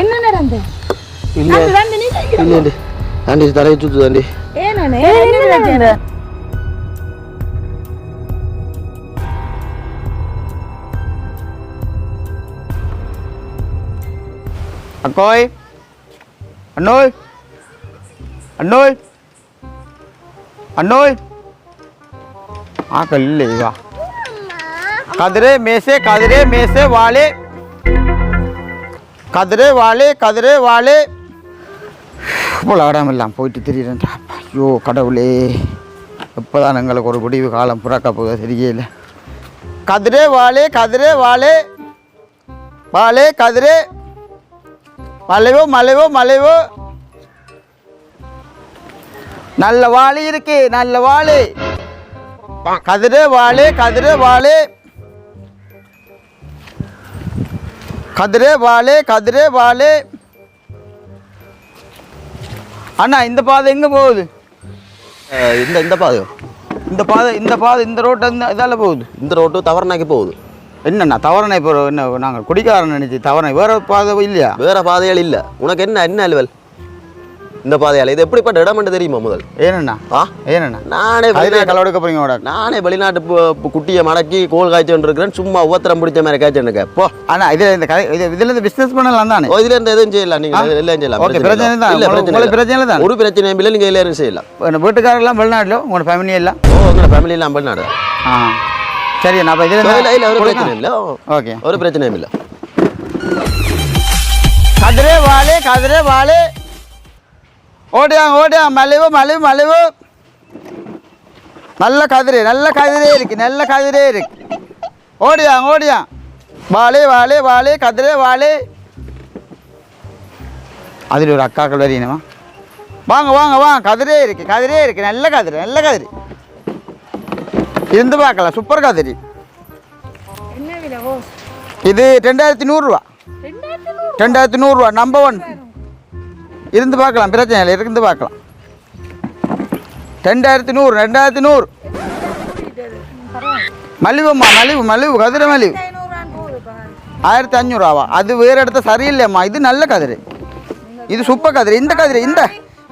என்ன நடந்து? இல்ல இல்ல தாண்டி தலையை சுத்து நடந்து அக்கோய். அண்ணோய். அண்ணோய். அண்ணோய். ஆக்கள் இல்லை வா கதிரே மேசே கதிரே மேசே வாளே. கதிரே வாழே கதிரே வாழே. போல இடமெல்லாம் போயிட்டு திரியிறேன் ஐயோ கடவுளே. எப்போதான் எங்களுக்கு ஒரு முடிவு காலம் புறக்க போகுது தெரியல. கதிரே வாழே கதிரே வாழே. வாழே கதிரே. மலைவோ மலைவோ மலைவோ. நல்ல வாளி இருக்கு நல்ல வாழை. கதிரே வாழே கதிரே வாழே. கதிரே வாளே கதிரே வாளே அண்ணா இந்த பாதை எங்க போகுது? இந்த இந்த பாதை இந்த பாதை இந்த பாதை இந்த ரோட்டை இந்த இதால போகுது? இந்த ரோட்டு தவறுனாக்கி போகுது. என்னண்ணா தவறனை இப்போ என்ன நாங்கள் குடிக்காரன் நினைச்சு தவறனை வேற பாதை இல்லையா? வேற பாதைகள் இல்ல. உனக்கு என்ன என்ன அலுவல்? இந்த பாதையால. இது எப்படிப்பட்ட இடம் தெரியுமா முதல்? ஏனண்ணா? ஆ? ஏனண்ணா? நானே கலவெடுக்க போறீங்க நானே வெளிநாட்டு குட்டியை மடக்கி கோல் காய்ச்சல் இருக்கிறேன் சும்மா ஒவ்வொருத்தரம் பிடிச்ச மாதிரி காய்ச்சல் இருக்க போ. அண்ணா இதில் இந்த கதை இது இதில் இந்த பிஸ்னஸ் பண்ணலாம் தானே? இதுல இருந்து எதுவும் செய்யலாம். நீங்க எல்லாம் செய்யலாம். ஓகே பிரச்சனை பிரச்சனை இல்ல. தான். இல்ல உங்களுக்கு- பிரச்சனை. பிரச்சனை தான் ஒரு பிரச்சனையும் இல்லை நீங்க எல்லாரும் செய்யலாம். வீட்டுக்காரெல்லாம் வெளிநாட்டிலோ உங்களோட ஃபேமிலி எல்லாம் ஓ உங்களோட ஃபேமிலி எல்லாம் ஆ. சரி நான் இல்ல இதில் இல்ல ஒரு பிரச்சனையும் இல்லை. ஓகே ஒரு பிரச்சனையும் இல்லை. கதிரே வாளே கதிரே வாளே ஓடியா ஓடியா மலைவு மலைவு மலைவு. நல்ல கதிரே நல்ல கதிரே இருக்கு நல்ல கதிரே இருக்கு. ஓடியா ஓடியா வாளே வாளே வாளே கதிரே வாளே. அதில் ஒரு அக்காக்கள் வரையணுமா வாங்க வாங்க வாங்க. கதிரே இருக்கு கதிரே இருக்கு. நல்ல கதிரை நல்ல கதிரி. இருந்து பார்க்கலாம். சூப்பர் கதிரி. விலை இது ரெண்டாயிரத்தி நூறுரூவா. ரெண்டாயிரத்தி நூறு ரெண்டாயிரத்தி நூறுரூவா நம்பர் ஒன் இருந்து பார்க்கலாம் பிரச்சனை இல்லை இருந்து பார்க்கலாம். ரெண்டாயிரத்தி நூறு ரெண்டாயிரத்தி நூறு. மலிவும்மா மலிவு மலிவு கதிரை மலிவு. ஆயிரத்தி அஞ்சூறுவாவா அது வேறு இடத்த சரியில்லையம்மா இது நல்ல கதிர். இது சுப்ப கதிரை. இந்த கதிரை இந்த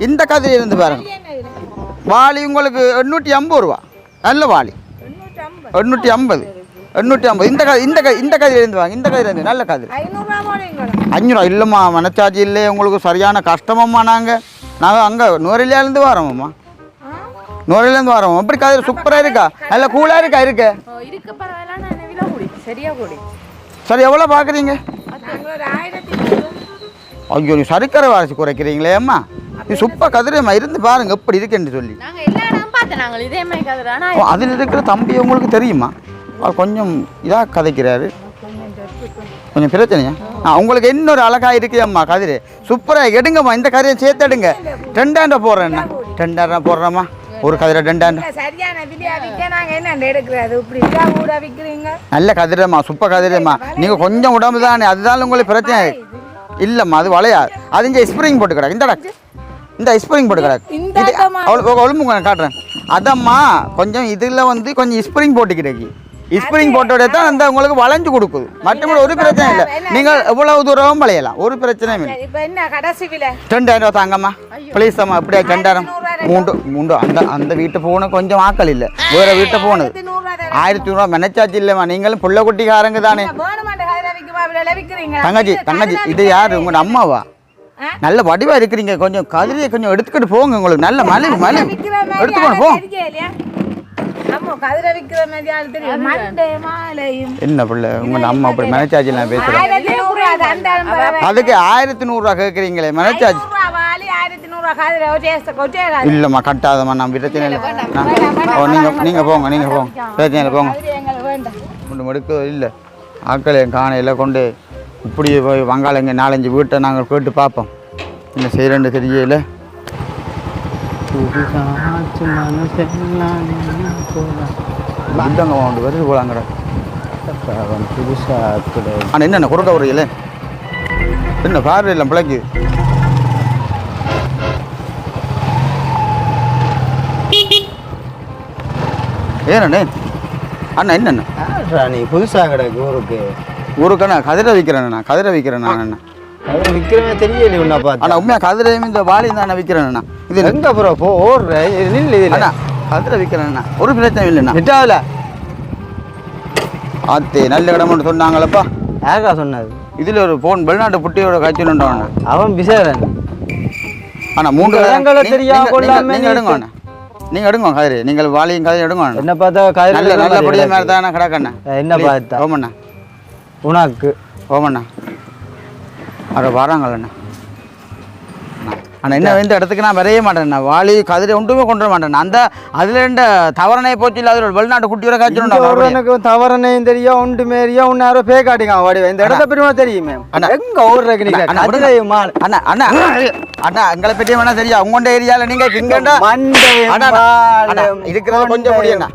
இந்த கதிரை இருந்து பாருங்க. வாளி உங்களுக்கு எண்ணூற்றி ஐம்பது ரூபா. நல்ல வாளி. எண்ணூற்றி ஐம்பது. எண்ணூற்றி ஐம்பது. இந்த கதிரை இந்த க இந்த கதிரை இருந்து வாங்க இந்த கதிரை இருந்து நல்ல கதிரை அஞ்சூறுவா இல்லைம்மா மனச்சார்ஜ் இல்லை உங்களுக்கு சரியான கஷ்டமம்மா நாங்கள் நாங்கள் அங்கே நுவரெலியாலேருந்து வரோம்மா ஆ? நுவரெலியாலேருந்து வரோம். அப்படி கதிரை சூப்பராக இருக்கா? நல்ல கூலாக இருக்கா இருக்கு? சரி எவ்வளோ பார்க்குறீங்க ஐயோ சரிக்கரை வாரிசு குறைக்கிறீங்களே அம்மா. நீ சூப்பர் கதிரைம்மா இருந்து பாருங்க எப்படி இருக்குன்னு சொல்லி. கதை அதில் இருக்கிற தம்பி உங்களுக்கு தெரியுமா? அவர் கொஞ்சம் இதாக கதைக்கிறாரு. கொஞ்சம் பிரச்சனையா? ஆ உங்களுக்கு இன்னொரு அழகா இருக்கு அம்மா கதிரை. சூப்பராக எடுங்கம்மா இந்த கதிரையை சேர்த்து எடுங்க ரெண்டாயிரம் போடுறேன்னா ரெண்டாயிரம் போடுறேம்மா. ஒரு கதிரை ரெண்டாயிரம் சரியான நல்ல கதிரைம்மா சூப்பர் கதிரைம்மா. நீங்கள் கொஞ்சம் உடம்பு தானே அதுதான் உங்களுக்கு பிரச்சனை. இல்லைம்மா அது வளையாது. அது இங்கே ஸ்ப்ரிங் போட்டு கிடக்கு. இந்த இந்த ஸ்ப்ரிங் போட்டு கிடக்கு. அவ்வளோ ஒழும்பு காட்டுறேன். அதம்மா கொஞ்சம் இதில் வந்து கொஞ்சம் ஸ்ப்ரிங் போட்டு கிடக்கு. ஸ்ப்ரிங் போட்டோட தான் அந்த உங்களுக்கு வளைஞ்சு கொடுக்குது. மற்றபடி ஒரு பிரச்சனை இல்லை. நீங்கள் எவ்வளவு தூரம் வளையலாம். ஒரு பிரச்சனையும் இல்லை இப்ப என்ன கடைசி விலை ரெண்டாயிரம் ரூபா தாங்கம்மா. ப்ளீஸ் அம்மா அப்படியே ரெண்டாயிரம். மூண்டு மூண்டு அந்த அந்த வீட்டு போன கொஞ்சம் ஆக்கள் இல்லை. வேற வீட்டை போனது. ஆயிரத்தி நூறுரூவா மெனச்சாச்சு இல்லைம்மா. நீங்களும் புள்ள குட்டிக்காரங்க தானே. தங்கச்சி தங்கச்சி இது யாரு? உங்களோட அம்மாவா? நல்ல வடிவா இருக்கிறீங்க. கொஞ்சம் கதிரியை கொஞ்சம் எடுத்துக்கிட்டு போங்க உங்களுக்கு. நல்ல மலிவு மலிவு விற்கிற மாதிரி என்ன பிள்ளை உங்க அம்மா அப்படி பேசுறேன் அந்த ஆளும் பரவாயில்ல. அதுக்கு ஆயிரத்தி நூறுரூவா கேட்குறீங்களே மனச்சாட்சி. இல்லைம்மா கட்டாதம்மா நான் பிரச்சனை இல்லை நான் ஓ நீங்கள் நீங்கள் போங்க நீங்கள் போங்க. பிரச்சனை இல்லை போங்க. கொண்டு மடுக்க இல்லை. ஆக்களை காணையில் கொண்டு இப்படி போய் வங்காளங்க நாலஞ்சு வீட்டை நாங்கள் கேட்டு பார்ப்போம். என்ன செய்கிறேன்னு தெரியல. புத்தங்க வாண்டு வருது போலாங்கட ஆனால் என்னென்ன குறுக்க வருகிறீங்களே என்ன கார் இல்லை பிள்ளைக்கு ஏண்ணே அண்ணா என்னண்ணா நீ புதுசாக கிடக்கு ஊருக்கு. ஊருக்கண்ணா கதிரை விற்கிறேண்ணா கதிரை விற்கிறேன் நான் அண்ணா. விற்கிறமே தெரியல உன்னை பார்த்து. அண்ணா உண்மையா கதிரையும் இந்த வாளியும் தான் விற்கிறேண்ணா இது எங்க ப்ரோ போ ஓடுற. இது நில்லு அண்ணா கதிரை விற்கிறேண்ணா ஒரு பிரச்சனை இல்லைண்ணா விட்டாவில ஆத்தே நல்ல இடம் ஒன்று சொன்னாங்களப்பா. யாருக்கா சொன்னது? இதில் ஒரு ஃபோன் வெளிநாட்டு புட்டியோட காய்ச்சல் அவன் பிசேரன் அண்ணா மூன்று இடங்களை தெரியாம நீங்க- கொள்ளாம நீங்க எடுங்க நீங்கள் எடுங்க கதிரை. நீங்கள் வாளியும் கதிரை எடுங்க. என்ன பார்த்தா கயிறு நல்ல நல்லபடியாக. மேலே தானே கிடக்கண்ணா என்ன பார்த்தா. ஓமண்ணா உனக்கு. ஓமண்ணா அட வராங்களண்ணா அண்ணா. என்ன இந்த இடத்துக்கு நான் வரைய மாட்டேண்ணா வாளி கதிரை ஒன்றுமே கொண்டு வர மாட்டேன் அந்த அதில் ரெண்டு தவறனே போச்சு இல்லை அதில் வெளிநாட்டு குட்டியோட இங்க காய்ச்சல் ஒருவனுக்கு தவறனையும் தெரியும் உண்டு மேரியா உன்னை யாரோ பே காட்டிக்கான் வாடி இந்த இடத்த உனக்கு தெரியுமே? அண்ணா. எங்க ஓடுறக்கு நீங்க? அண்ணா, அண்ணா அண்ணா அண்ணா. எங்களை பற்றி வேணா தெரியா உங்கள்ட ஏரியாவில் நீங்கள் இங்கண்டா. இருக்கிறது கொஞ்சம் முடியுண்ணா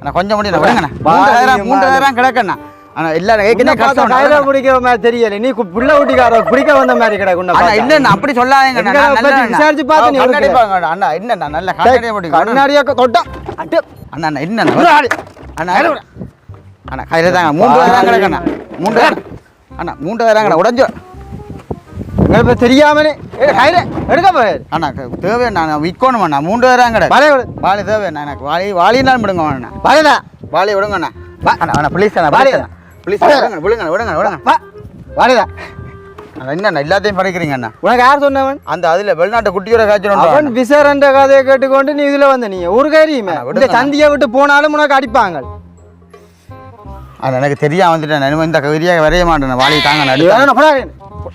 அண்ணா கொஞ்சம் முடியும் விடுங்கண்ணா. மூன்று பாலியும் நேரம் மூன்று மாலும். நேரம் கிடக்கண்ணா. அண்ணா எல்லாரும் ஏற்கனவே என்ன கஷ்டம் பிடிக்கிற மாதிரி தெரியல. நீ புள்ள ஊட்டிக்கார பிடிக்க வந்த மாதிரி கிடக்கு உன்னை அண்ணா பார்த்தா. இல்லண்ணா அப்படி சொல்லாதீங்க விசாரிச்சு பார்த்து நீ அண்ணா என்னண்ணா நல்ல கண்ணாடியை போட்டு கண்ணாடியா தொட்டா அட்டு. அண்ணா அண்ணா என்னண்ணா அண்ணா அண்ணா கையில் தாங்க. மூன்று நேரம் கிடக்கண்ணா அண்ணா. மூன்று நேரம் கிடக்கு. உடஞ்சு. கையில. எடுக்க போய் அண்ணா தேவைண்ணா நான் விற்கணும் அண்ணா. மூன்று நேரம் கிடக்கு. பழைய விடு. வாளி தேவைண்ணா எனக்கு வாளி வாளினாலும் விடுங்க அண்ணா. விடுங்கண்ணா அண்ணா. அண்ணா ப்ளீஸ் அண்ணா வாளி. ப்ளீஸ் விடுங்க விடுங்க விடுங்க என்னண்ணா எல்லாத்தையும் படைக்கிறீங்க அண்ணா? உனக்கு யார் சொன்னவன்? அந்த அதில் வெளிநாட்டு குட்டியோட அவன் காய்ச்சல் விசாரண்ட கதையை கேட்டுக்கொண்டு நீ இதுல வந்த நீ. ஒரு கைரியுமே இந்த. சந்தியை விட்டு போனாலும் உனக்கு அடிப்பாங்க. அண்ணா எனக்கு தெரியாம வந்துட்டேன் நான் இந்த கவிரியாக வரைய மாட்டேன் வாளி தாங்க அண்ணா.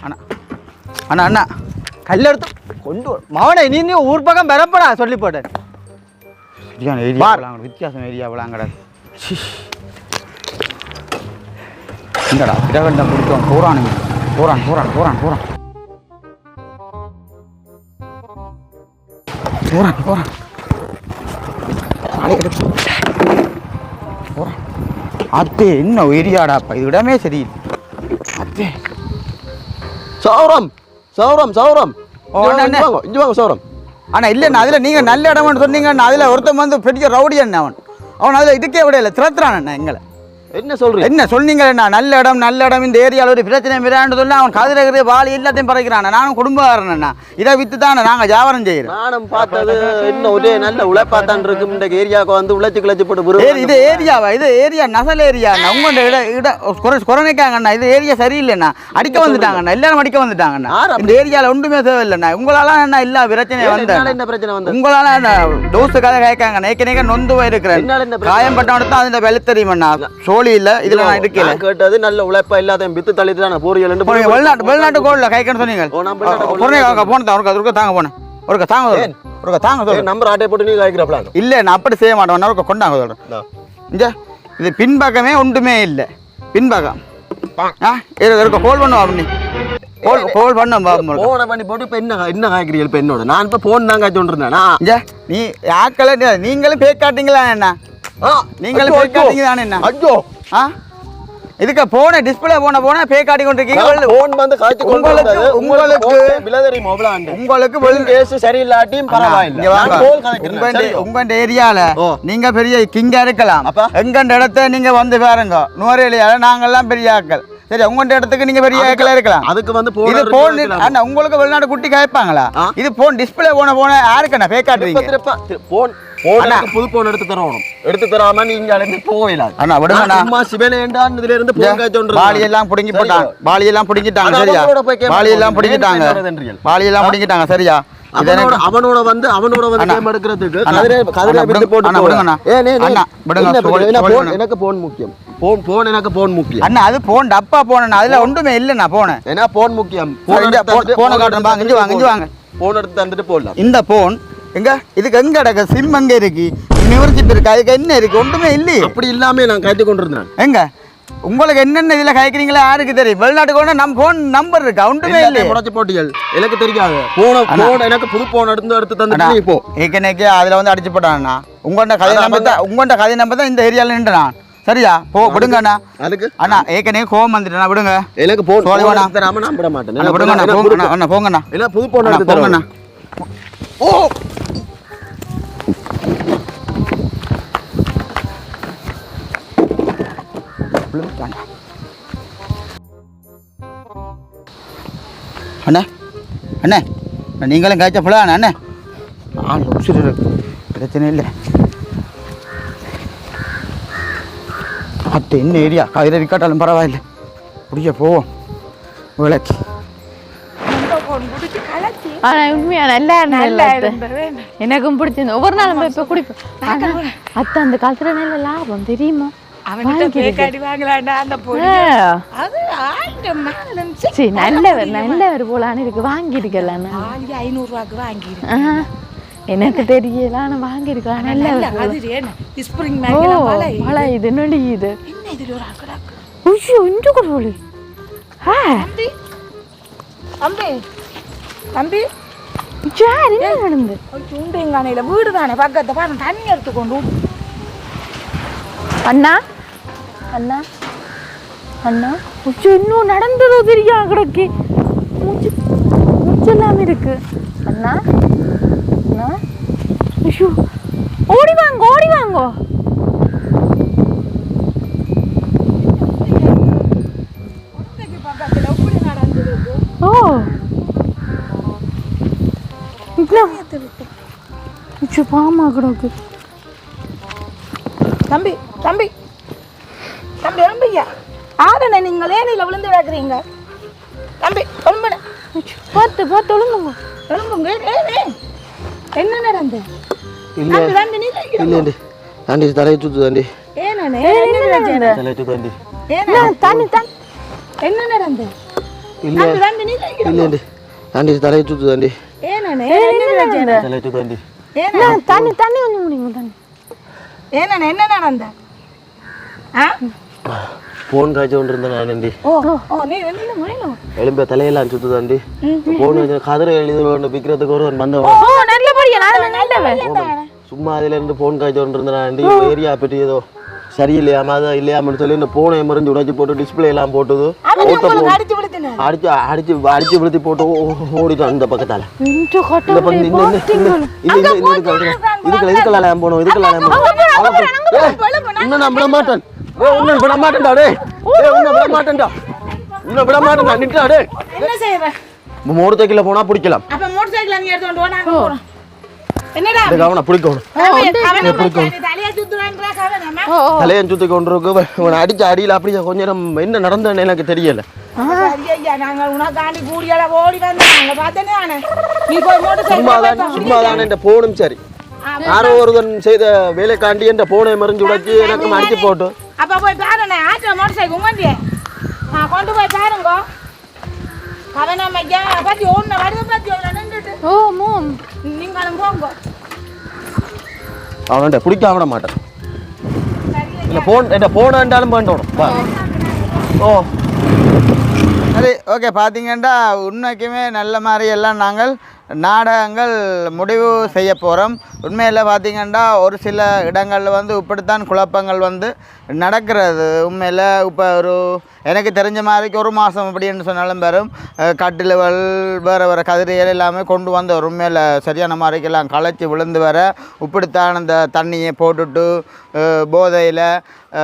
அண்ணா. அண்ணா அண்ணா. கல்ல எடுத்து கொண்டு. மவனே நீ நீ ஊர் பக்கம் பெறப்படா சொல்லி போட்டேன். வித்தியாசம் ஏரியா விளாங்கடா இந்தடா பிரகண்டம் பிடிச்சவன் போறானுங்க. போறான் போறான் போறான் போறான். போறான் போறான். போறான். அத்தே என்ன ஏரியாடாப்பா இது இடமே சரியில்லை. அத்தே. சௌரம் சௌரம் சௌரம். இங்க வாங்க சௌரம். அண்ணா இல்லைண்ணா அதில் நீங்கள் நல்ல இடம்னு சொன்னீங்கண்ணா அதில் ஒருத்தன் வந்து பெரிய ரவுடி அண்ணா அவன். அவன் அதில் இதுக்கே விடையில திறத்துறான் அண்ணா எங்களை. என்ன சொல்றீங்க? என்ன சொன்னீங்களேண்ணா நல்ல இடம் நல்ல இடம். இந்த ஏரியாவில் ஒரு பிரச்சனை விராண்டு சொல்லி அவன் கதிரகிரி வாளி எல்லாத்தையும் பறக்கிறான். நானும் குடும்பக்காரன் இதை வித்து தானே நாங்கள் வியாபாரம் செய்கிறோம் நானும் பார்த்தது என்ன ஒரே நல்ல உழைப்பாத்தான் இருக்கும் இந்த ஏரியாவுக்கு வந்து உழைச்சு கிளச்சி போட்டு. இது ஏரியாவா? இது ஏரியா நசல் ஏரியா உங்களோட இட இட குறை குறைக்காங்கண்ணா இது ஏரியா சரியில்லைண்ணா அடிக்க வந்துட்டாங்கண்ணா எல்லாரும் அடிக்க வந்துட்டாங்கண்ணா? இந்த ஏரியாவில் ஒன்றுமே தேவையில்லைண்ணா உங்களால என்ன இல்ல பிரச்சனை வந்தேன் என்னால என்ன பிரச்சனை வந்து உங்களால என்ன டோஸு கதை கேட்காங்க நேக்க நேக்க நொந்து போயிருக்கிறேன். என்னால என்ன பிரச்சனை? காயம்பட்டவனுக்கு தான் அதில் சோழி இல்லை இதில் நான் இருக்கல கேட்டது நல்ல உழைப்பா எல்லாத்தையும் வித்து தள்ளிட்டு தான் பொரியல் வெளிநாட்டு வெளிநாட்டு கோல்ல கைக்கன்னு சொன்னீங்க. போனே தான் ஒருக்கா தாங்க போனேன். ஒருக்கா தாங்க ஒருக்கா தாங்க சொல்றேன். நம்பர் ஆட்டை போட்டு நீ காய்க்கிறப்பல இல்லை நான் அப்படி செய்ய மாட்டேன். ஒருக்கா கொண்டாங்க சொல்றேன். இங்க இது பின்பக்கமே ஒன்றுமே இல்லை. பின்பக்கம் ஆ இரு இருக்க கோல் பண்ணுவா அப்படி கோல் கோல். போன பண்ணி போட்டு இப்ப என்ன என்ன காய்க்கிறீங்க இப்ப என்னோட? நான் இப்ப போன் தான் காய்ச்சி கொண்டிருந்தேன்? நீ ஆக்களை நீங்களும் பேக் காட்டிங்களா என்ன? நீங்களும் தானே என்ன? ஐயோ ஆ? இதுக்கு போன டிஸ்பிளே போன போன பே காட்டி கொண்டிருக்கீங்க போன் வந்து காய்ச்சி உங்களுக்கு- கொண்டு உங்களுக்கு உங்களுக்கு- விலை தெரியுமா அவ்வளோ ஆண்டு உங்களுக்கு வெளும் கேஸ் சரியில்லாட்டியும் பரவாயில்லை. உங்க ஏரியால. நீங்க பெரிய கிங்கா இருக்கலாம். அப்ப? எங்க இடத்த நீங்க வந்து பாருங்க. நுவரேலியால நாங்கெல்லாம் பெரிய ஆட்கள். சரி உங்க இடத்துக்கு நீங்க பெரிய ஆட்களா இருக்கலாம். அதுக்கு வந்து இது போன் அண்ணா உங்களுக்கு வெளிநாடு குட்டி கேட்பாங்களா? இது போன் டிஸ்பிளே போன போன யாருக்கண்ணா பே காட்டுறீங்க போன் போன் புது போன் எடுத்து தரணும். எடுத்து தராம நீங்க இருந்து போகலாம் அண்ணா விடுங்கண்ணா சும்மா சிவனேண்டான் இதுல இருந்து போன் காய்ச்சி பாலி எல்லாம் புடுங்கி போட்டாங்க. பாலி எல்லாம் புடுங்கிட்டாங்க சரியா? பாலி எல்லாம் போடுங்க. புடுங்கிட்டாங்க? பாலி எல்லாம் புடுங்கிட்டாங்க சரியா? அவனோட வந்து அவனோட வந்து. கேம் எடுக்கிறதுக்கு போன் வேணும். எனக்கு போன் முக்கியம். போன் போன் எனக்கு போன் முக்கியம். அண்ணா அது போன் டப்பா போனேன் அதுல ஒன்றுமே இல்லைண்ணா போனேன் ஏன்னா போன் முக்கியம். போன் காட்டுறேன் வாங்க, வாங்க. போன் எடுத்து தந்துட்டு போடலாம். இந்த போன் எங்க? இதுக்கு எங்க கிடக்கு சிம் எங்க இருக்கு? நிவர்ச்சிட்டு இருக்கு? அதுக்கு என்ன இருக்கு? ஒன்றுமே இல்லையே. அப்படி இல்லாம நான் காய்ச்சி கொண்டிருந்தேன். எங்க? உங்களுக்கு என்னென்ன இதுல கேட்குறீங்களா யாருக்கு தெரியும். வெளிநாட்டுக்கு ஒன்று நம்ம போன் நம்பர் இருக்கா? ஒன்றுமே எல்லாத்தையும் முடச்சு போட்டியல் எனக்கு தெரியாது. போன போன் எனக்கு புது போன் எடுத்து எடுத்து தந்துட்டு நீ போ. ஏற்கனவே அதுல வந்து அடிச்சு போட்டாங்கண்ணா உங்கள்கிட்ட கதை நம்பர் தான் உங்கள்கிட்ட கதை நம்பர் தான் இந்த ஏரியால நின்றுண்ணா. சரியா? போ விடுங்கண்ணா அதுக்கு? அண்ணா ஏற்கனவே கோவம் வந்துட்டேண்ணா விடுங்க. எனக்கு. எடுத்து தராம நான் விட மாட்டேன். அண்ணா விடுங்கண்ணா போங்கண்ணா அண்ணா போங்கண்ணா இல்ல புது போன் அண்ணா, எடுத்து போங்கண்ணா தரணும் ஓ அண்ணே அண்ணே நீங்களும் காய்ச்ச பிள்ளாண்ணே அண்ணே ஆள் உசுறு இருக்கு. பிரச்சனை இல்லை. அத்தை என்ன ஏரியா? கதிரை விக்காட்டாலும் பரவாயில்லை. பிடிக்க போவோம். விளக்கு. ஆனா உண்மையா நல்லா இருந்தது எனக்கும் பிடிச்சிருந்து ஒவ்வொரு நாளும் போய் இப்ப குடிப்போம். ஆனா அத்தை அந்த காலத்துல நல்ல லாபம் தெரியுமா? நல்லவர் நல்லவர் போலான்னு இருக்கு. வாங்கியிருக்கலாம் ஆளுக்கு ஐநூறு ரூபாய்க்கு வாங்கிடு. எனக்கு தெரியல ஆனா வாங்கியிருக்கலாம் என்ன? ஸ்ப்ரிங் மழை இது ஒரு அக்கடாக்கு ஐயோ இன்று தம்பி. தம்பி. தம்பி. யார் என்ன நடந்து? வீடு தானே பக்கத்தை பாருங்க தண்ணி எடுத்துக்கொண்டு. அண்ணா? அண்ணா? அண்ணா? ஐயோ இன்னும் நடந்ததோ தெரியும் கிடக்கு. மூச்சு மூச்செல்லாம் இருக்கு. அண்ணா? அண்ணா? ஐயோ ஓடி வாங்க ஓடி வாங்கோ. ஓ. இன்னும் பாமா கிடக்கு. தம்பி தம்பி. தம்பி எழும்பையா ஆரணை நீங்கள் ஏனையில விழுந்து கிடக்குறீங்க? தம்பி எழும்புன பார்த்து பார்த்து ஒழுங்குங்க. ஏய். என்ன நடந்து? இல்லையாண்டி ஆண்டி தலையை சுத்துதாண்டி என்ன நடந்து? இல்லையாண்டி ஆண்டி தலையை சுத்துதாண்டி தலையை சுத்தாண்டி தண்ணி தண்ணி கொஞ்சம் முடியுங்க தண்ணி? ஏனே என்ன நடந்து? ஆ? ஃபோன் காய்ச்சி கொண்டு இருந்தேன் நானண்டி ஓ ஓ நீ என்ன முறையிலும் எலும்ப தலையெல்லாம் சுத்துதாண்டி ஃபோன் கதிரை எழுதி கொண்டு விற்கிறதுக்கு ஒருவன் வந்தவன். சும்மா அதுல இருந்து ஃபோன் காய்ச்சி கொண்டு இருந்தேன் ஏரியா பற்றி ஏதோ சரியில்லையாம அதான் இல்லையாமன்னு சொல்லி இந்த போனை மருந்து உடைச்சு போட்டு டிஸ்பிளே எல்லாம் போட்டது. அடிச்சு அடிச்சு அடிச்சு அடிச்சு விழுத்தி போட்டு ஓ- ஓடிட்டோம் இந்த பக்கத்தால. இந்த பக்கம் இந்த இதுக்கு இதுக்கு இதுக்கெல்லாம் போகணும் இன்னும் நான் விட மாட்டேன் விட மாட்டேன்டா இன்னும் விட மாட்டேன்டா இன்னும் விட மாட்டேன்டா நிட்டா டேய். என்ன செய்வ? மோட்டர் சைக்கிளில் போனா பிடிக்கலாம். அப்ப மோட்டர் சைக்கிள் நீ எடுத்து கொண்டு வா நாங்க போறோம். என்னடா இந்த பிடிக்கணும் தலையா சுத்தி கொண்டு இருக்கு. இவனை அடிச்ச அடியில் அப்படியே கொஞ்ச நேரம் என்ன நடந்தேன்னு எனக்கு தெரியல. ஐயா நாங்க உனக்காண்டி கூடியால ஓடி வந்தோம். நாங்க பார்த்தனே ஆனே நீ போய் மோட்டர் சும்மா சைக்கிள் தான் சும்மா தான்? என்ற போனும் சரி. யாரோ ஒருவன் செய்த வேலைக்காண்டி என்ற போனை மறைஞ்சு உடைச்சு எனக்கு அடிச்சு போட்டு. அப்ப போய் பாருண்ணே ஆட்டோ மோட்டர் சைக்கிள் உங்கண்டியே ஆ கொண்டு போய் பாருங்க. கவனம் ஐயா பத்தி ஒண்ணு வடிவ பத்தி ஒண்ணு நின்றுட்டு. ஓ மோம் நீங்களும் போங்க. அவன்கிட்ட பிடிக்க விட மாட்டேன். இல்லை போன் என்ன போனாண்டாலும் பண்ணணும் வா. ஓ. சரி ஓகே பார்த்தீங்கன்னா உண்மைக்குமே நல்ல மாதிரி எல்லாம் நாங்கள் நாடகங்கள் முடிவு செய்ய போகிறோம் உண்மையில் பார்த்தீங்கன்னா ஒரு சில இடங்களில் வந்து இப்படித்தான் குழப்பங்கள் வந்து நடக்கிறது. உண்மையில் இப்போ ஒரு எனக்கு தெரிஞ்ச மாதிரிக்கு ஒரு மாதம் அப்படின்னு சொன்னாலும் வெறும் அஹ் வேறு வேறு கதிரியல் எல்லாமே கொண்டு வந்து ஒரு உண்மையில் சரியான மாதிரிக்கெல்லாம் களைச்சி விழுந்து வர இப்படித்தான் அந்த தண்ணியை போட்டுட்டு போதையில்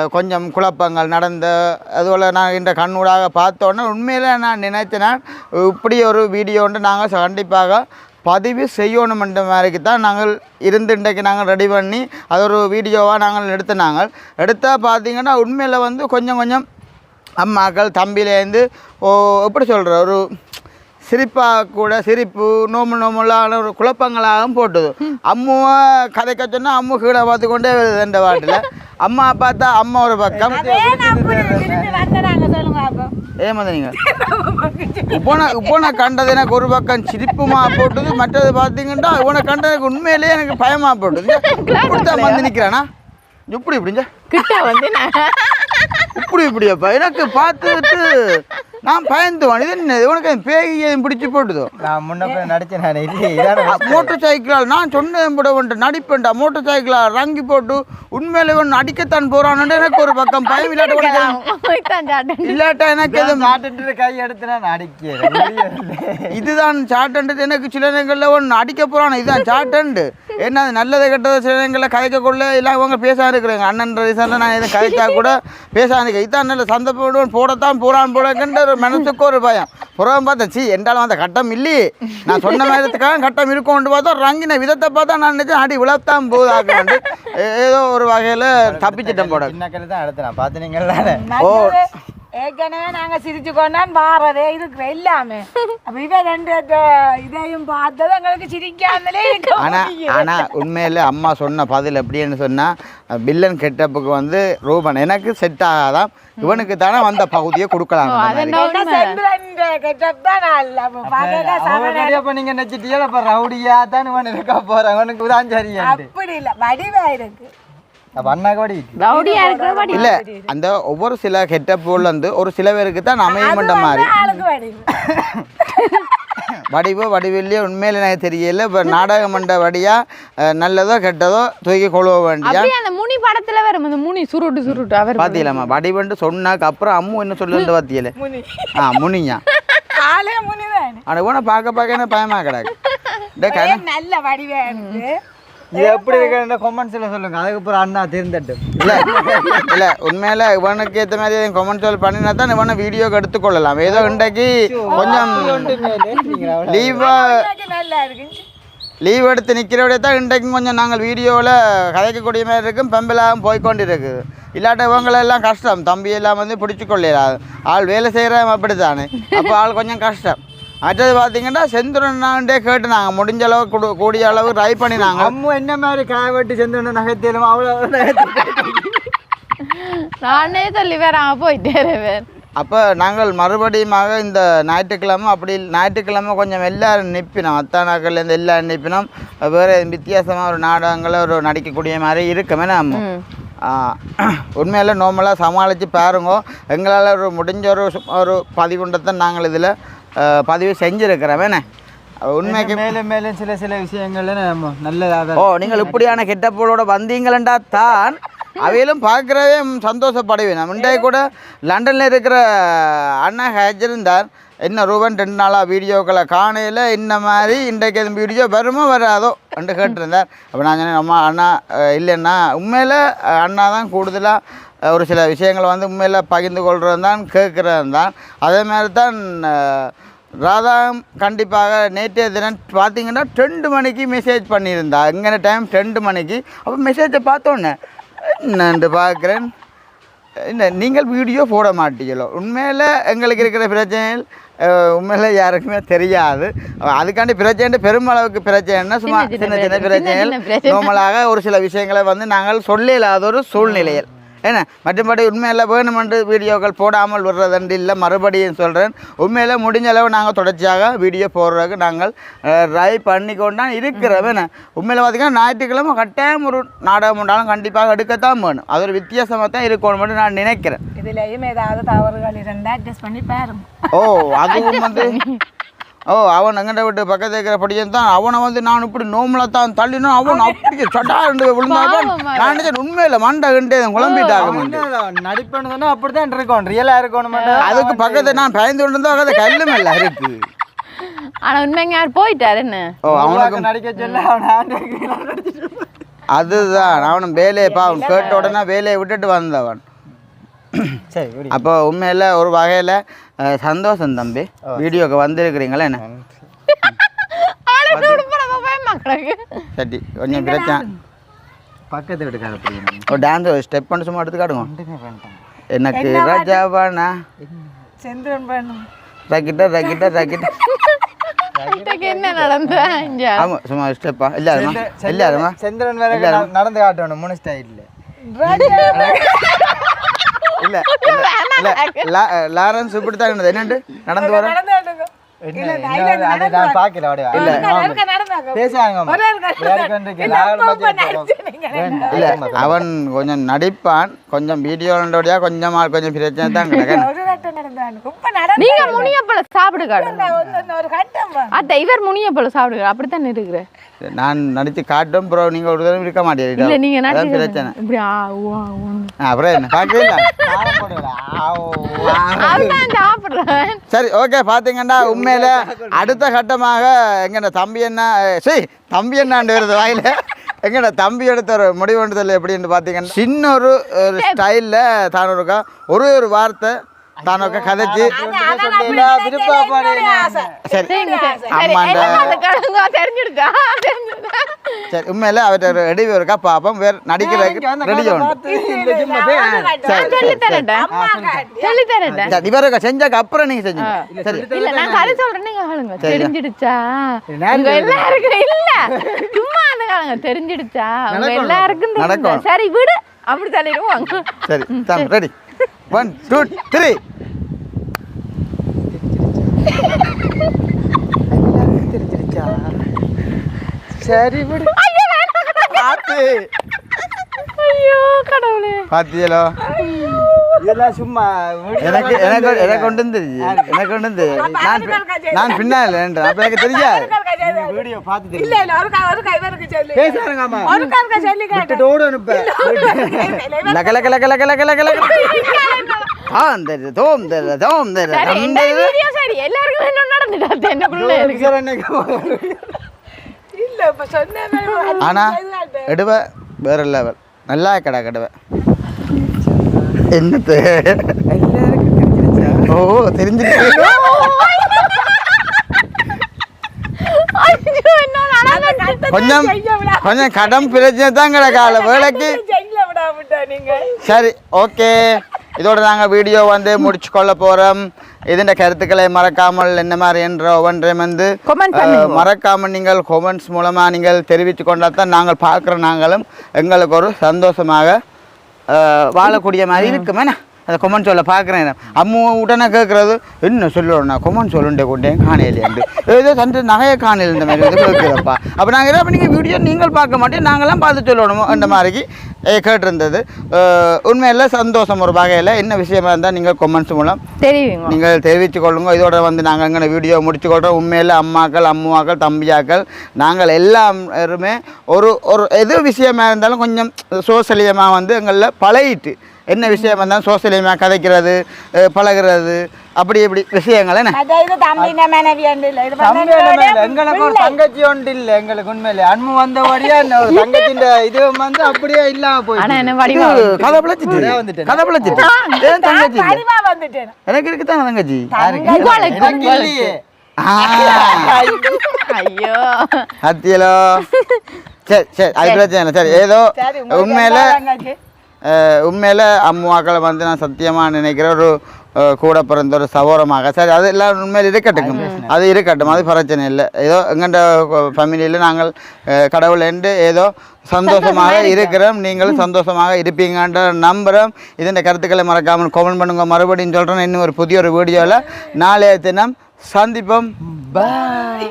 கொஞ்சம் குழப்பங்கள் நடந்த அதுபோல் நான் இந்த கண்ணூடாக பார்த்தோன்னே உண்மையில் நான் நினைச்சேன் இப்படி ஒரு வீடியோ நாங்கள் கண்டிப்பாக பதிவு செய்யணுமென்ற மாதிரிக்கு தான் நாங்கள் இருந்து இன்றைக்கு நாங்கள் ரெடி பண்ணி அது ஒரு வீடியோவாக நாங்கள் எடுத்தினாங்க எடுத்தால் பார்த்தீங்கன்னா உண்மையில் வந்து கொஞ்சம் கொஞ்சம் அம்மாக்கள் தம்பியிலேருந்து ஓ எப்படி சொல்கிற ஒரு சிரிப்பாக கூட சிரிப்பு நோமல் நோமலான ஒரு குழப்பங்களாகவும் போட்டுது. அம்முவை கதைக்க சொன்னால் அம்மு கீழே பார்த்து கொண்டே வருது இந்த வாட்டில். அம்மா பார்த்தா அம்மா ஒரு பக்கம். ஏமாந்த நீங்கள் இப்போ நான் கண்டது எனக்கு ஒரு பக்கம் சிரிப்புமா போட்டுது மற்றது பார்த்தீங்கன்னா உன கண்டதுக்கு உண்மையிலேயே எனக்கு பயமா போட்டுது. இப்படித்தான் வந்து நிற்கிறானா இப்படி இப்படிங்க கிட்ட வந்து இப்படி இப்படியாப்பா எனக்கு பார்த்துட்டு நான் பயந்து இது என்ன? உனக்கு பேய் பிடிச்சி போட்டுதோ? நான் முன்ன போய் நடிச்சேன் மோட்டர் சைக்கிளால் நான் சொன்னேன் கூட வந்துட்டு நடிப்பேன்டா. மோட்டர் சைக்கிளால் ரங்கி போட்டு உண்மையிலே ஒன்று அடிக்கத்தான் போறான்னு எனக்கு ஒரு பக்கம் பயம் இல்லாட்ட இல்லாட்டா எனக்கு எதுவும் மாட்டுட்டு கை எடுத்து நான் அடிக்கிறேன் இதுதான் சாட்டன்றது. எனக்கு சில நேரங்களில் ஒன்று அடிக்க போகிறான் இதுதான் சாட்டன்டு ஏன்னா அது நல்லது கெட்டது சில நேரங்களில் கதைக்கக்குள்ள எல்லாம் இவங்க பேச இருக்கிறாங்க. அண்ணன் ரீசனில் நான் எதுவும் கதைச்சா கூட பேச இருக்கேன் இதான் நல்ல சந்தர்ப்பம் போடத்தான் போடான் போடக்கின்ற ஒரு மனசுக்கு ஒரு பயம். புறம் பார்த்தா சி என்றாலும் அந்த கட்டம் இல்லையே நான் சொன்ன நேரத்துக்காக கட்டம் இருக்கும்னு பார்த்தா ரங்கின விதத்தை பார்த்தா நான் நினைச்சேன் அடி விழத்தான் போதாக்கு ஏதோ ஒரு வகையில் தப்பிச்சிட்டேன் போட சின்ன தான் அடுத்து நான் பார்த்து நல்லது. ஏற்கனவே நாங்க சிரிச்சு கொண்டான் வாரதே இருக்கிற எல்லாமே. அப்ப இவ ரெண்டு இதையும் பார்த்தது எங்களுக்கு சிரிக்காமலே இருக்க. ஆனா முடியல. ஆனா உண்மையில அம்மா சொன்ன பதில் எப்படின்னு சொன்னா வில்லன் கெட்டப்புக்கு வந்து ரூபன் எனக்கு செட் ஆகாதான் இவனுக்கு தானே வந்த பகுதியை கொடுக்கலாம் நீங்கள் இப்போ ரவுடியா தான் இவன் இருக்க போகிறான் உனக்கு தான் சரியாண்டு. அப்படி இல்ல வடிவா இருக்கு. இல்ல அந்த ஒவ்வொரு சில கெட்டப்புல வந்து ஒரு சில பேருக்கு தான் அமையும்ன்ற மாதிரி வடிவு. வடிவோ வடிவில்லையோ உண்மையில எனக்கு தெரியல. இப்போ நாடகம் மண்ட வடியா நல்லதோ கெட்டதோ தூக்கி கொழுவ வேண்டியா? அப்படியே அந்த முனி படத்துல வரும் அந்த முனி சுருட்டு சுருட்டு அவர் பாத்தீங்களாம்மா? வடிவன்ட்டு சொன்னாக்கு அப்புறம் அம்மு என்ன சொல்லுன்னு பாத்தியல முனி. ஆ முனியா. ஆளே ஆனா உன பார்க்க பார்க்க என்ன பயமா கிடக்கு? நல்ல வடிவா இது எப்படி இருக்குன்னு கொமெண்ட்ஸில் சொல்லுங்க. அதுக்கப்புறம் அண்ணா திருந்தட்டு. இல்ல இல்ல உண்மையில இவனுக்கு ஏத்த மாதிரி கமெண்ட் சொல் பண்ணினா தான் இவனை வீடியோக்கு எடுத்துக்கொள்ளலாம் ஏதோ இன்றைக்கு கொஞ்சம் லீவா எனக்கு நல்லா இருக்கு லீவ் எடுத்து நிற்கிறவடைய தான் இன்றைக்கும் கொஞ்சம் நாங்கள் வீடியோவில் கதைக்கக்கூடிய மாதிரி இருக்கும் பெம்பலாகவும் போய்க்கொண்டு இருக்குது இல்லாட்ட இவங்களெல்லாம் கஷ்டம். தம்பி எல்லாம் வந்து பிடிச்சி கொள்ளையாது ஆள் வேலை செய்கிறவன் அப்படி தானே அப்போ ஆள் கொஞ்சம் கஷ்டம். அடுத்தது பார்த்தீங்கன்னா செந்துரன்னாண்டே கேட்டு நாங்கள் முடிஞ்ச அளவு கூடு- கூடிய அளவு ட்ரை பண்ணினாங்க. அம்மு என்ன மாதிரி காய வெட்டி சென்று நகைத்தேலும் அவ்வளோ நானே சொல்லி வேற போயிட்டே வேற அப்போ நாங்கள் மறுபடியுமாக இந்த ஞாயிற்றுக்கிழமை அப்படி ஞாயிற்றுக்கிழமை கொஞ்சம் எல்லாரும் நிற்பினோம் அத்தானாக்கள்லேருந்து எல்லாரும் நிற்பினோம் வேறு வித்தியாசமாக ஒரு நாடகங்களை ஒரு நடிக்கக்கூடிய மாதிரி இருக்குமே நம்ம உண்மையில் நார்மலாக சமாளித்து பாருங்க. எங்களால் ஒரு முடிஞ்ச ஒரு ஒரு பதிவுண்டத்தை நாங்கள் இதில் பதிவு செஞ்சுருக்கிறோம் என்ன? உண்மைக்கு மேலும் மேலும் சில சில விஷயங்கள்ல நம்ம நல்லதாக ஓ நீங்கள் இப்படியான கெட்டப்போட வந்தீங்களா தான். அவையிலும் பார்க்குறவே சந்தோஷப்படுவேன். நான் முந்தைய கூட லண்டனில் இருக்கிற அண்ணா ஹேஜிருந்தார். என்ன ரூபன் ரெண்டு நாளாக வீடியோக்களை காணையில் இந்த மாதிரி இன்றைக்கு எதுவும் வீடியோ வருமோ வராதோ என்று கேட்டிருந்தார். அப்போ நான் சொன்னேன் அம்மா அண்ணா இல்லைண்ணா. உண்மையில் அண்ணா தான் கூடுதலாக ஒரு சில விஷயங்களை வந்து உண்மையில் பகிர்ந்து கொள்கிறது தான் கேட்குறது தான் அதே மாதிரி தான் ராதா கண்டிப்பாக நேற்றைய தினம் பார்த்தீங்கன்னா ரெண்டு மணிக்கு மெசேஜ் பண்ணியிருந்தா. எங்கே டைம் ரெண்டு மணிக்கு. அப்போ மெசேஜை பார்த்தோன்னே என்னண்டு பார்க்குறேன்? என்ன நீங்கள் வீடியோ போட மாட்டீங்களோ? உண்மையில் எங்களுக்கு இருக்கிற பிரச்சனைகள் உண்மையில் யாருக்குமே தெரியாது. அதுக்காண்டி பிரச்சனை பெருமளவுக்கு பிரச்சனைன்னா சும்மா சின்ன சின்ன சின்ன சின்ன பிரச்சனை, சின்ன பிரச்சனைகள். நார்மலாக ஒரு சில விஷயங்களை வந்து நாங்கள் சொல்ல இல்லாத ஒரு சூழ்நிலையில். என்ன மற்றபடி உண்மையில் வேணுமென்று வீடியோக்கள் போடாமல் விடுறதுண்டு இல்லை. மறுபடியும் சொல்கிறேன் உண்மையில் முடிஞ்ச அளவு நாங்கள் தொடர்ச்சியாக வீடியோ போடுறதுக்கு நாங்கள் ட்ரை பண்ணி கொண்டான் இருக்கிறோம். என்ன உண்மையில் பார்த்திங்கன்னா ஞாயிற்றுக்கிழமை கட்டாயம் ஒரு நாடகம் உண்டாலும் கண்டிப்பாக எடுக்கத்தான் வேணும். அது ஒரு வித்தியாசமாக தான் இருக்கணும் மட்டும் நான் நினைக்கிறேன். இதுலயும் ஏதாவது தவறுகள் இருந்தா அட்ஜஸ்ட் பண்ணி பாருங்க. ஓ அதுவும் வந்து ஓ அவன் எங்கிட்ட விட்டு பக்கத்தில் இருக்கிற படியன் தான். அவனை வந்து நான் இப்படி நோமலாக தான் தள்ளினா அவன் அப்படியே சட்டா ரெண்டு அவன். நான் நினைச்சேன் உண்மையில் மண்டை கண்டே குழம்பிட்டாக மாட்டேன் நடிப்பேன்னு சொன்னா அப்படிதான் இருக்கும் ரியலாக இருக்கணும். அதுக்கு பக்கத்தில் நான் பயந்து கொண்டு இருந்தால் அது கல்லும் இல்லை இருக்கு ஆனா உண்மைங்க யார் போயிட்டாரு என்ன? ஓ அவனுக்கு நடிக்க சொல்ல அவன் அதுதான் அவனும் வேலையை பாவம் கேட்ட உடனே வேலையை விட்டுட்டு வந்தவன். சரி. அப்போ உண்மையில் ஒரு வகையில் சந்தோஷம் தம்பி. வீடியோக்கு வந்திருக்கிறீங்களா என்ன? சரி. கொஞ்சம் பிரச்சனை பக்கத்து ஒரு டான்ஸ் ஒரு ஸ்டெப் பண்ணி சும்மா எடுத்து காட்டுங்க. எனக்கு ரஜாவானா செந்திரன் பண்ணும் ரக்கிட்ட ரக்கிட்ட என்ன நடந்தா இங்க? ஆமாம் சும்மா ஸ்டெப்பா இல்லாதம்மா செந்திரன் வேற நட- நடந்து காட்டணும் மூணு ஸ்டைலில் இல்லை இல்லை லா- லாரன்ஸ் இப்படி தான் என்னண்டு? நடந்து வர? அவன் கொஞ்சம் நடிப்பான் கொஞ்சம் வீடியோடைய கொஞ்சம் கொஞ்சம் பிரச்சனை தான் கிடக்கேன் நீங்க முனியப்பழ சாப்பிடுங்க. ஒரு கட்டம். அத்தை இவர் முனியப்பழ சாப்பிடுங்க. அப்படித்தான் இருக்கிற நான் நடித்து காட்டும் ப்ரோ நீங்கள் ஒரு தடவை இருக்க இல்ல மாட்டேன் நீங்க நடிச்சு பிரச்சனை. இப்படி ஆ அப்புறம் என்ன? இல்லை. சாப்பிடுறேன் சரி ஓகே பார்த்தீங்கன்னா உண்மையில் அடுத்த கட்டமாக எங்கட தம்பி என்ன சரி தம்பி என்னாண்டு வருது வாயில. எங்கட தம்பி எடுத்த ஒரு முடிவெடுத்தல் எப்படின்னு பார்த்தீங்கன்னா சின்ன ஒரு ஸ்டைலில் தான் ஒருக்கா ஒரு ஒரு வார்த்தை தான் ஒருக்கா கதைச்சு சரி தெரிஞ்சிடுச்சா சரி உண்மையில அவர்கிட்ட ரெடி இருக்கா பார்ப்போம் வேறு நடிக்கிறதுக்கு ரெடி உண்டு இவருக்கு செஞ்சாக்க அப்புறம் நீங்கள் செஞ்சீங்க சரி இல்ல நான் கதை சொல்றேன் நீங்க கேளுங்க தெரிஞ்சிடுச்சா உங்க எல்லாருக்கும் இல்ல சும்மா அந்த காலங்க தெரிஞ்சிடுச்சா உங்க எல்லாருக்கும். சரி விடு அப்படி சொல்லிடுவாங்க சரி ரெடி ஒன் டூ த்ரீ தெரிஞ்சிருச்சா சரி விடு. பார்த்து. ஐயோ கடவுளே. பார்த்தியலோ? இதெல்லாம் சும்மா. எனக்கு எனக்கு எனக்கு கொண்டு தெரியுது. எனக்கு கொண்டு வந்து நான் நான் பின்னால் அப்போ எனக்கு தெரியாது. வீடியோ பார்த்து இல்ல இல்ல ஒரு கை ஒரு கை இவருக்கு சொல்லு பேசுறாங்க அம்மா ஒரு கை சொல்லி விட்டுட்டு ஓடணும் இப்ப லக லக லக லக லக லக ஆனா எடுவ வேற லெவல் நல்லா கடை கடுவை. தெரிஞ்சிருச்சா? ஓ தெரிஞ்சிருக்கு ஐயோ என்ன நடந்துட்டு கொஞ்சம் கொஞ்சம் கடன் பிரச்சனை தான் கிடக்கால வேலைக்கு. சரி ஓகே இதோடு நாங்கள் வீடியோ வந்து முடிச்சு கொள்ள போகிறோம் இதன் கருத்துக்களை மறக்காமல் என்ன மாதிரி என்ற ஒவ்வொன்றையும் வந்து மறக்காமல் நீங்கள் கொமெண்ட்ஸ் மூலமாக நீங்கள் தெரிவித்து கொண்டால் தான் நாங்கள் பார்க்குற நாங்களும் எங்களுக்கு ஒரு சந்தோஷமாக வாழக்கூடிய மாதிரி இருக்குமே அந்த கொமெண்ட் சொல்ல பார்க்குறேன். அம்மு உடனே கேட்குறது என்ன சொல்லணும் நான் கொமெண்ட் சொல்லுண்டே கொண்டேன் காணையிலேருந்து ஏதோ தண்டு நகையை காணையில் இந்த மாதிரி வந்து கேட்குறப்பா. அப்போ நாங்கள் என்ன நீங்கள் வீடியோ நீங்கள் பார்க்க மாட்டேன் நாங்களாம் பார்த்து சொல்லணும் அந்த மாதிரிக்கு கேட்டிருந்தது. உண்மையில் சந்தோஷம் ஒரு வகையில். என்ன விஷயமா இருந்தால் நீங்கள் கொமெண்ட்ஸ் மூலம் தெரியுங்க நீங்கள் தெரிவித்து கொள்ளுங்க. இதோட வந்து நாங்கள் எங்கே வீடியோ முடிச்சு கொள்கிறோம் உண்மையில் அம்மாக்கள் அம்மாக்கள் தம்பியாக்கள் நாங்கள் எல்லாருமே ஒரு ஒரு எது விஷயமா இருந்தாலும் கொஞ்சம் சோசலியமாக வந்து எங்களில் பழகிட்டு என்ன விஷயமா இருந்தாலும் சோசலியமாக கதைக்கிறது பழகுறது அப்படி இப்படி விஷயங்கள் என்ன? வந்து. எங்களுக்கு ஒரு தங்கச்சி ஒன்று இல்ல எங்களுக்கு உண்மையிலே அன்பு வந்தபடியா இந்த ஒரு தங்கச்சியின் இது வந்து அப்படியே இல்லாம போயிடுச்சு என்ன வடிவா இது கதை பிழைச்சிட்டு வந்துட்டேன். கதை பிழைச்சிட்டு ஏன் தங்கச்சி எனக்கு இருக்குதான் தங்கச்சி? ஐயோ. ஹத்தியலோ சரி சரி அது பிரச்சனை இல்லை. சரி ஏதோ உண்மையில் உண்மையில் அம்மாக்களை வந்து நான் சத்தியமாக நினைக்கிற ஒரு கூட பிறந்த ஒரு சகோதரமாக. சரி அது எல்லாம் உண்மையில் இருக்கட்டும். அது இருக்கட்டும். அது பிரச்சனை இல்லை. ஏதோ எங்கள்ட ஃபேமிலியில் நாங்கள் கடவுளேண்டு ஏதோ சந்தோஷமாக இருக்கிறோம். நீங்களும் சந்தோஷமாக இருப்பீங்கன்ற நம்புகிறோம் இதன் கருத்துக்களை மறக்காமல் கமெண்ட் பண்ணுங்க. மறுபடியும் சொல்கிறேன் இன்னும் ஒரு புதிய ஒரு வீடியோவில் நாளைய தினம் சந்திப்போம். பாய்